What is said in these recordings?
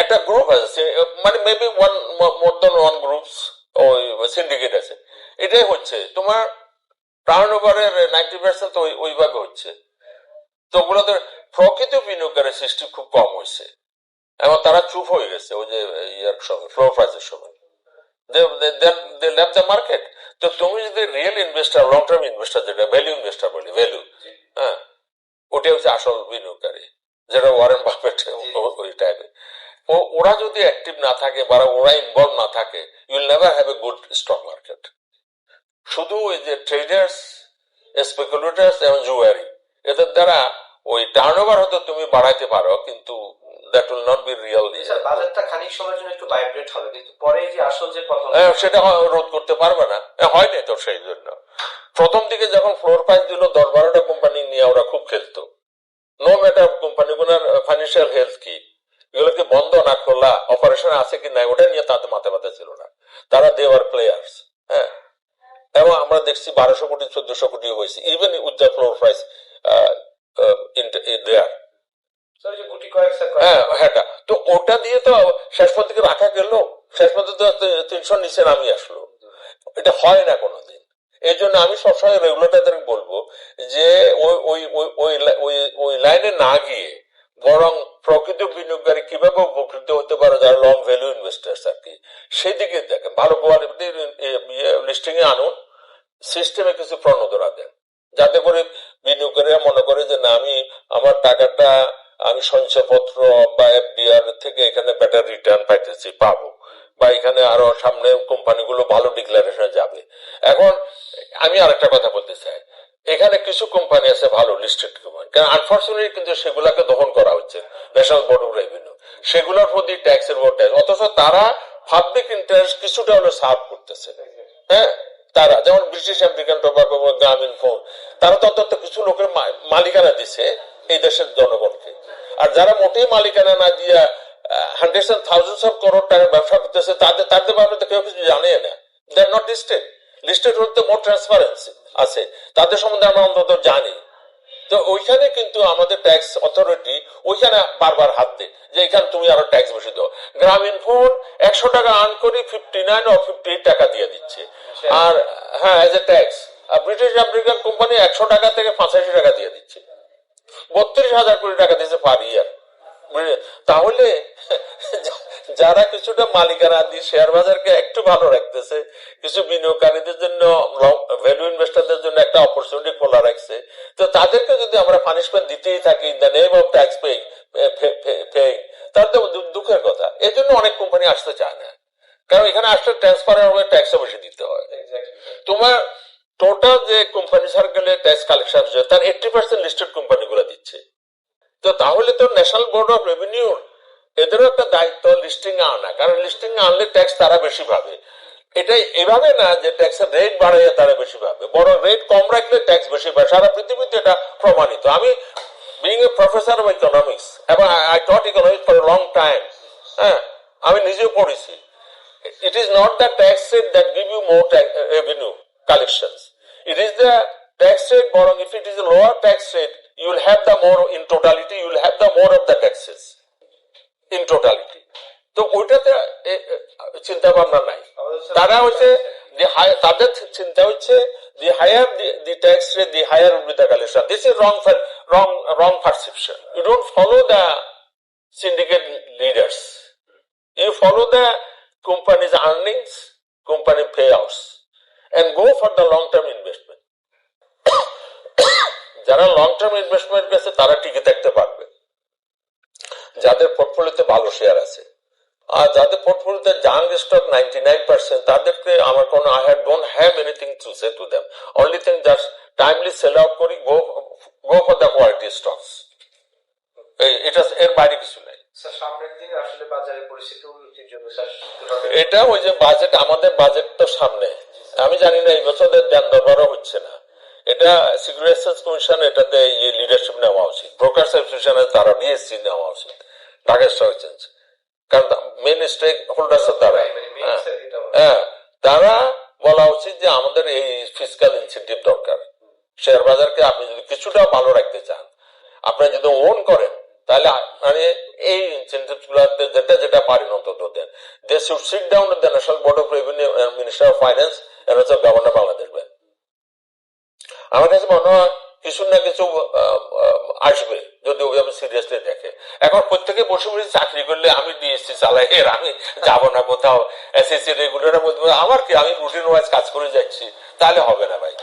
একটা গ্রুপ আছে মানে maybe one more than one groups ওই সিন্ডিকেট আছে। এটাই হচ্ছে। তোমার টার্ন ওভারের নাইনটি পার্সেন্ট ওই ওই ভাগে হচ্ছে। তো ওগুলোতে প্রকৃত বিনিয়োগকারী সৃষ্টি খুব কম হয়েছে। এবং তারা চুপ হয়ে গেছে ওই যে ইয়ার সময় ফ্লোর প্রাইসের সময়। দে লেভ দ্য মার্কেট তো তুমি যদি real investor long term investor যেটা ভ্যালু ইনভেস্টার বলি ভ্যালু হ্যাঁ ওটা হচ্ছে আসল বিনিয়োগকারী যেটা ওয়ারেন বাফেট ওই টাইপের ও ওরা যদি অ্যাক্টিভ না থাকে বা ওরা ইনভলভ না থাকে you'll never have a good stock market শুধু ওই যে ট্রেডার্স স্পেকুলেটার্স এবং জুয়ারি এদের দ্বারা ওই টার্ন ওভার হয়তো তুমি বাড়াইতে পারো কিন্তু that will not be real sir বাজারটা খানিক সময়ের জন্য একটু ভাইব্রেট হবে কিন্তু পরে যে আসল যে পতন সেটা হয়- রোধ করতে পারবে না। এ, হয়নি তো সেই জন্য। প্রথম দিকে যখন ফ্লোর প্রাইস দিল দশ বারোটা কোম্পানি নিয়ে ওরা খুব খেলতো। নো ম্যাটার কোম্পানিগুলোর ফাইন্যান্সিয়াল হেলথ কি এগুলোকে বন্ধ না খোলা অপারেশন আছে কি নাই ওটা নিয়ে তাদের মাথা ব্যথা ছিল না। তারা দেওয়ার প্লেয়ার্স হ্যাঁ? এবং আমরা দেখছি বারোশো কোটি চোদ্দশো কোটি হয়েছে। Even with the floor price there হ্যাঁ হ্যাঁ তো। ওটা দিয়ে তো শেষ পর্যন্ত রাখা গেল? শেষ পর্যন্ত তো তিনশো নিচে নামি আসলো। এটা হয় না কোনোদিন। এই জন্য আমি সবসময় রেগুলেটরদের বলব যে ওই- ওই ওই ওই লাইনে না গিয়ে বরং প্রকৃত বিনিয়োগকারী কীভাবে উপকৃত হতে পারে যারা লং ভ্যালু ইনভেস্টার্স আর কি, সেদিকে দেখেন। ভালো কোয়ালিটির লিস্টিং এ আনুন সিস্টেমে কিছু প্রণোদনা দেন। যাতে করে বিনিয়োগকারীরা মনে করে যে, না, আমি আমার টাকাটা, আমি সঞ্চয়পত্র বা এফডিআর থেকে এখানে বেটার রিটার্ন পাইতেছি, পাবো। বা এখানে আরও সামনে কোম্পানিগুলো ভালো ডিক্লারেশনে যাবে। এখন আমি আরেকটা কথা বলতে চাই। এখানে কিছু কোম্পানি আছে ভালো লিস্টেড কোম্পানি কারণ আনফর্চুনেটলি কিন্তু সেগুলাকে দহন করা হচ্ছে ন্যাশনাল বোর্ড অফ রেভিনিউ সেগুলোর প্রতি ট্যাক্সের উপর ট্যাক্স অথচ তারা পাবলিক ইন্টারেস্ট কিছুটা হলো সার্ভ করতেছে। হ্যাঁ? তারা, যেমন British American tobacco Grameen phone তারা তো অন্তত কিছু লোকের মালিকানা দিছে এই দেশের জনগণকে। আর যারা মোটেই মালিকানা না দিয়া hundred and thousands of crore টাকার ব্যবসা করতেছে, তাদের তাদের ব্যাপারে তো কেউ কিছু জানে না। They are not listed listed হতে মোর ট্রান্সপারেন্সি আছে। তাদের সম্বন্ধে আমরা অন্তত জানি। তো ওইখানে কিন্তু আমাদের ট্যাক্স অথরিটি ওইখানে বারবার হাত দেয় যে এখানে তুমি আরও ট্যাক্স বেশি দাও। গ্রামীণ ফোন একশো টাকা আর্ন করি ফিফটি নাইন ও ফিফটি টাকা দিয়ে দিচ্ছে। আর হ্যাঁ এজ এ ট্যাক্স আর ব্রিটিশ আমেরিকান কোম্পানি একশো টাকা থেকে পঁচাশি টাকা দিয়ে দিচ্ছে। বত্রিশ হাজার কোটি টাকা দিচ্ছে পার ইয়ার তাহলে যারা কিছুটা মালিকানা দিয়ে শেয়ার বাজারকে একটু ভালো রাখতেছে কিছু বিনিয়োগকারীদের জন্য ভ্যালু ইনভেস্টরদের জন্য একটা অপরচুনিটি খোলা রাখছে তো তাদেরকে যদি আমরা পানিশমেন্ট দিতেই থাকি in the name of tax paying paying তাহলে তো দুঃখের কথা। এই জন্য অনেক কোম্পানি আসতে চায় না। কারণ এখানে আসলে ট্রান্সপারেন্ট হবে ট্যাক্সও বেশি দিতে হয়। তোমার টোটাল যে কোম্পানি সার্কেলে ট্যাক্স কালেকশন তার এইটটি পার্সেন্ট লিস্টেড কোম্পানিগুলো দিচ্ছে। তো তাহলে তো ন্যাশনাল বোর্ড অফ রেভিনিউ এদেরও একটা দায়িত্ব লিস্টিং আনা কারণ লিস্টিং আনলে ট্যাক্স তারা বেশি পাবে এটা এভাবে না যে ট্যাক্সের রেট বাড়াইয়া তারা বেশি পাবে বড় রেট কম রাখলে ট্যাক্স বেশি পায় সারা পৃথিবীতে এটা প্রমাণিত আমি being a professor of economics এবং I taught economics for long time হ্যাঁ আমি নিজেও পড়েছি it not the tax rate that give you more tax, uh, revenue collections. It is the tax rate borrowing. If you will have the more in totality. You will have the more of the taxes in totality. তো ওইটাতে চিন্তা ভাবনা নাই তারা হচ্ছে তাদের চিন্তা হচ্ছে the higher the tax rate the higher will the collection this is wrong wrong wrong perception you don't follow syndicate leaders you follow the company's earnings, company payouts, and go for the long-term investment. যারা long term investment গেছে তারা টিকে থাকতে পারবে। যাদের পোর্টফোলিওতে ভালো share আছে। আর যাদের পোর্টফোলিওতে জাং স্টক নাইনটি নাইন পার্সেন্ট তাদেরকে আমার কোনো I had don't have anything to say to only thing just timely sell out করি go go for the quality stocks এটা এর বাইরে কিছু নাই। এটা ওই যে বাজেট আমাদের বাজেট তো সামনে। আমি জানি না এই বছরের দেন দরবারও হচ্ছে না। এটা সিকিউরিটি কমিশন এটাতে লিডারশিপ নেওয়া উচিত। ব্রোকার অ্যাসোসিয়েশনে তারা বিএসসি নেওয়া উচিত। ঢাকা স্টক এক্সচেঞ্জ কারণ মেন স্টেক হোল্ডার্স তারা হ্যাঁ। তারা বলা উচিত যে আমাদের এই ফিজিক্যাল ইনসেন্টিভ দরকার। শেয়ার বাজারকে আপনি যদি কিছুটা ভালো রাখতে চান আপনি যদি ওন করেন তাহলে মানে এই ইনসেন্টিভ গুলাতে যেটা যেটা পারেন অন্তত দেন they should sit down the national board of revenue minister of finance and also governor Bangladesh bank আমার কাছে মনে হয় কিছু না কিছু আসবে যদি ওইভাবে সিরিয়াসলি দেখে। এখন প্রত্যেকে বসে বসে চাকরি করলে আমি ডিএসসি চালাই, এর আমি যাব না কোথাও এসএসসি রেগুলার বলতে আমার কি, আমি রুটিন ওয়াইজ কাজ করে যাচ্ছি, তাহলে হবে না ভাই।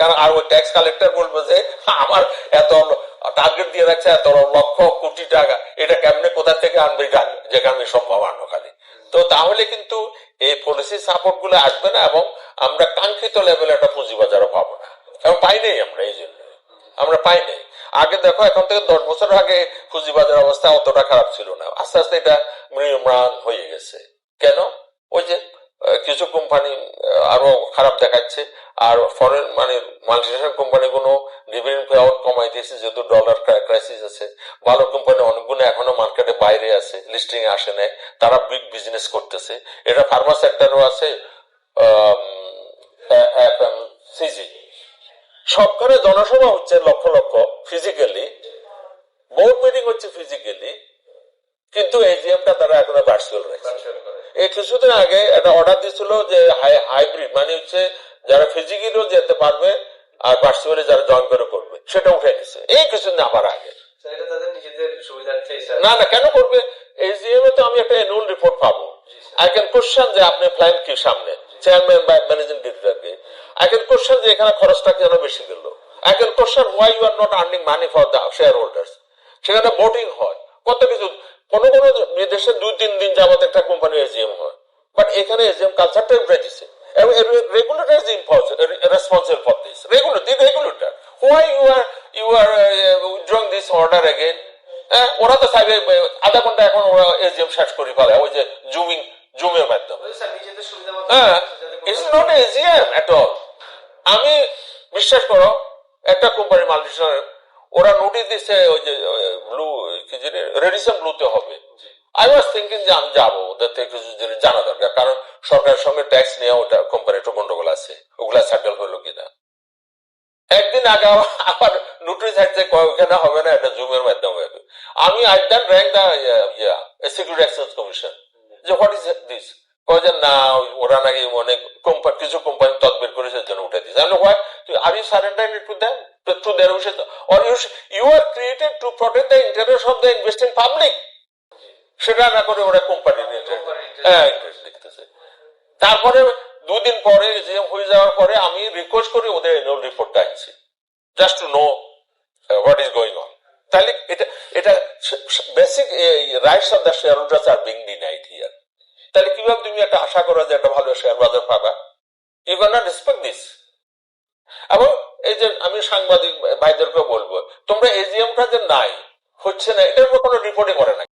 কারণ আর ওই ট্যাক্স কালেক্টর বলবে যে, আমার এত টার্গেট দিয়ে রাখছে এত লক্ষ কোটি টাকা, এটা কেমনে কোথা থেকে আনবে যেখানে সম্ভব আনো খালি। তো তাহলে কিন্তু এই পলিসি সাপোর্টগুলো আসবে না এবং আমরা কাঙ্ক্ষিত লেভেলে একটা পুঁজিবাজারও পাবো না। এবং পাই নাই আমরা, এই জন্য। আমরা পাই নাই। আগে দেখো, এখন থেকে দশ বছর আগে পুঁজিবাজার অবস্থা অতটা খারাপ ছিল না। আস্তে আস্তে এটা ম্রিয়মান হয়ে গেছে। কেন? ওই যে কিছু কোম্পানি আরও খারাপ দেখাচ্ছে। আর ফরেন মানে মাল্টিনেশনাল কোম্পানি কোনো ডিভিডেন্ড পে আউট কমাই দিয়েছে, যেহেতু ডলার ক্রাইসিস আছে। ভালো কোম্পানি, অনেকগুলো এখনও মার্কেটে বাইরে আছে লিস্টিং আসে নাই। তারা বিগ বিজনেস করতেছে। এটা ফার্মা সেক্টরও আছে সিজি সবখানে জনসভা হচ্ছে lakh lakh physically board meeting হচ্ছে ফিজিক্যালি কিন্তু এজিএমটা তারা এখন ভার্চুয়াল রয়েছে। এই কিছুদিন আগে একটা অর্ডার দিছিল যে হাইব্রিড মানে হচ্ছে যারা ফিজিক্যালিও যেতে পারবে আর ভার্চুয়ালি যারা জয়েন করে করবে সেটা উঠে নিছে এই কিছুদিন আবার আগে। এটা তাদের নিজেদের সুবিধার্থেই স্যার না না কেন করবে? এজিএম এ তো আমি একটা অ্যানুয়াল রিপোর্ট পাবো। আই ক্যান কোশ্চেন যে আপনি প্ল্যান কি সামনে? চেয়ারম্যান বা ম্যানেজিং ডিরেক্টরকে আই ক্যান কোশ্চেন যে এখানে খরচটা কেন বেশি গেল I can question why you are not earning money for the share holders সেখানে ভোটিং হয়। কত কিছু কোন কোন দেশে দুই তিন দিন যাবত একটা কোম্পানি এজিএম হয়। বাট এখানে এজিএম কালচারটা উঠে এবং regulator is responsible for this regulator the regulator why you are you are withdrawing this order again ওরা তো আহ, আধা ঘণ্টা এখন ওরা এজিএম শেষ করে ফেলে। ওই যে জুমিং জুমের মাধ্যমে হ্যাঁ it's not AGM at all আমি বিশ্বাস করো একটা কোম্পানি মাল্টিনেশনাল ওরা নোটিশ দিচ্ছে ওই যে ব্লু কি জানি রেডিসন ব্লুতে হবে। আই ওয়াজ থিঙ্কিং যে আমি যাব ওদের থেকে কিছু জিনিস জানা দরকার কারণ সরকারের সঙ্গে ট্যাক্স নিয়ে ওটা কোম্পানি একটু গন্ডগোল আছে ওগুলা সেটেল হলো কিনা। একদিন আগে আবার- আবার নোটিশ আসছে ওখানে হবে না এটা জুমের মাধ্যমে আমি I done rank the security exchange commission যে হোয়াট ইজ দিস কয় যে না ওরা নাকি অনেক কোম্পানি কিছু কোম্পানি তদবির করে সেজন্য উঠে দিচ্ছে আমি why are you surrendering to them to their wishes or you you are created to protect the interest of the investing public সেটা না করে ওরা কোম্পানির ইন্টারেস্ট হ্যাঁ ইন্টারেস্ট দেখতেছে। তারপরে দুদিন পরে যে হয়ে যাওয়ার পরে আমি রিকোয়েস্ট করি ওদের এনুয়াল রিপোর্টটা আনছি। Just to know what is going on তাহলে এটা এটা basic rights of the share holders are being denied here তাহলে কীভাবে তুমি একটা আশা করো যে একটা ভালো শেয়ার বাজার পাবা? You can not respect this এবং এই যে আমি সাংবাদিক ভাইদেরকে বলব, তোমরা এজিএমটা যে নাই, হচ্ছে না, এটার উপর কোনো রিপোর্টে করে না।